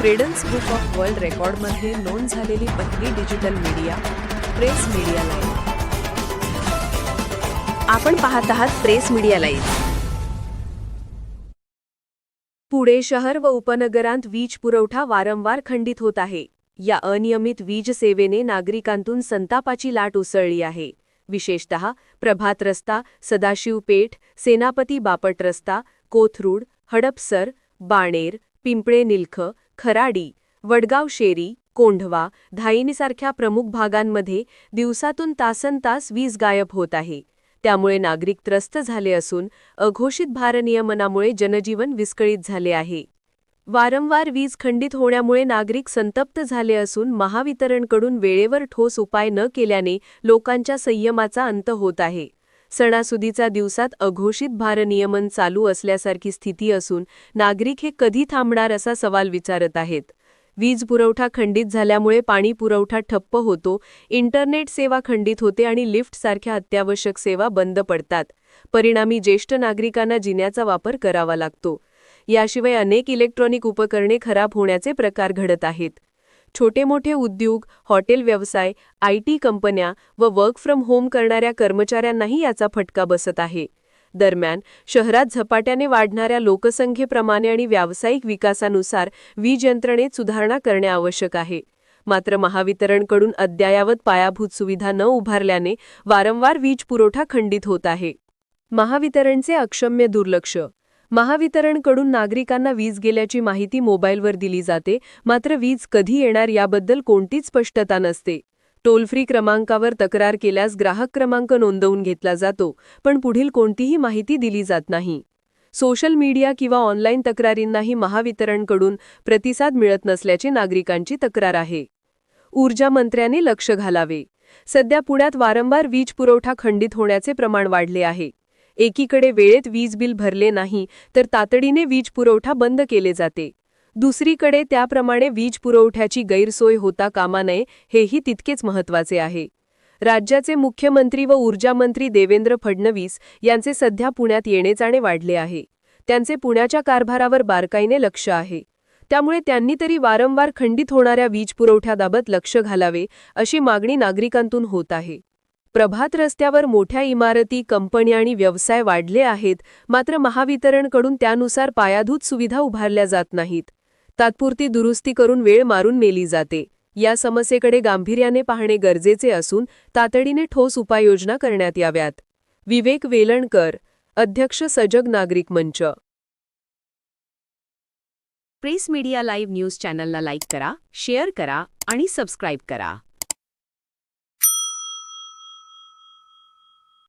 Credence book of world रेकॉर्डमध्ये नोंद झालेली पहिली digital media press media live आपण पाहत आहात प्रेस मीडिया लाईव्ह पुणे शहर व उपनगरांत वीज पुरवठा वारंवार खंडित होत आहे. या अनियमित वीज सेवेने नागरिकांतून संतापाची लाट उसळली आहे. विशेषतः प्रभात रस्ता सदाशिव पेठ सेनापती बापट रस्ता कोथरूड हडपसर बाणेर पिंपळे निलख खराडी वडगाव शेरी कोंढवा धाईनीसारख्या प्रमुख भागांमध्ये दिवसातून तासनतास वीज गायब होत आहे. त्यामुळे नागरिक त्रस्त झाले असून अघोषित भारनियमनामुळे जनजीवन विस्कळीत झाले आहे. वारंवार वीज खंडित होण्यामुळे नागरिक संतप्त झाले असून महावितरणकडून वेळेवर ठोस उपाय न केल्याने लोकांच्या संयमाचा अंत होत आहे. सणासुदीचा दिवसात अघोषित भारनियमन चालू असल्यासारखी स्थिती असून नागरिक हे कधी थांबणार असा सवाल विचारत आहेत. वीज पुरवठा खंडित झाल्यामुळे पाणी पुरवठा ठप्प होतो इंटरनेट सेवा खंडित होते आणि लिफ्टसारख्या अत्यावश्यक सेवा बंद पडतात. परिणामी ज्येष्ठ नागरिकांना जिन्याचा वापर करावा लागतो. याशिवाय अनेक इलेक्ट्रॉनिक उपकरणे खराब होण्याचे प्रकार घडत आहेत. छोटे मोठे उद्योग हॉटेल व्यवसाय आय टी कंपन्या व वर्क फ्रॉम होम करणाऱ्या कर्मचाऱ्यांनाही याचा फटका बसत आहे. दरम्यान शहरात झपाट्याने वाढणाऱ्या लोकसंख्येप्रमाणे आणि व्यावसायिक विकासानुसार वीज यंत्रणेत सुधारणा करणे आवश्यक आहे. मात्र महावितरणकडून अद्ययावत पायाभूत सुविधा न उभारल्याने वारंवार वीज पुरवठा खंडित होत आहे. महावितरणचे अक्षम्य दुर्लक्ष महावितरणकडून नागरिकांना वीज गेल्याची माहिती मोबाईलवर दिली जाते मात्र वीज कधी येणार याबद्दल कोणतीच स्पष्टता नसते. टोल फ्री क्रमांकावर तक्रार केल्यास ग्राहक क्रमांक नोंदवून घेतला जातो पण पुढील कोणतीही माहिती दिली जात नाही. सोशल मीडिया किंवा ऑनलाईन तक्रारींनाही महावितरणकडून प्रतिसाद मिळत नसल्याची नागरिकांची तक्रार आहे. ऊर्जा मंत्र्यांनी लक्ष घालावे. सध्या पुण्यात वारंवार वीज पुरवठा खंडित होण्याचे प्रमाण वाढले आहे. एकीकडे वेळेत वीज बिल भरले नाही तर तातडीने वीज पुरवठा बंद केले जाते. दुसरीकडे त्याप्रमाणे वीज पुरवठ्याची गैरसोय होता कामा नये हेही तितकेच महत्त्वाचे आहे. राज्याचे मुख्यमंत्री व ऊर्जामंत्री देवेंद्र फडणवीस यांचे सध्या पुण्यात येणे जाणे वाढले आहे. त्यांचे पुण्याच्या कारभारावर बारकाईने लक्ष आहे. त्यामुळे त्यांनी तरी वारंवार खंडित होणाऱ्या वीज पुरवठ्याबाबत लक्ष घालावे अशी मागणी नागरिकांतून होत आहे. प्रभात रस्त्यावर मोठ्या इमारती कंपन्या आणि व्यवसाय वाढले आहेत मात्र महावितरणकडून त्यानुसार पायाभूत सुविधा उभारल्या जात नाहीत. तात्पुरती दुरुस्ती करून वेळ मारून नेली जाते. या समस्येकडे गांभीर्याने पाहणे गरजेचे असून तातडीने ठोस उपाययोजना करण्यात याव्यात. विवेक वेलणकर अध्यक्ष सजग नागरिक मंच. प्रेस मीडिया लाईव्ह न्यूज चॅनलला लाईक करा शेअर करा आणि सबस्क्राईब करा.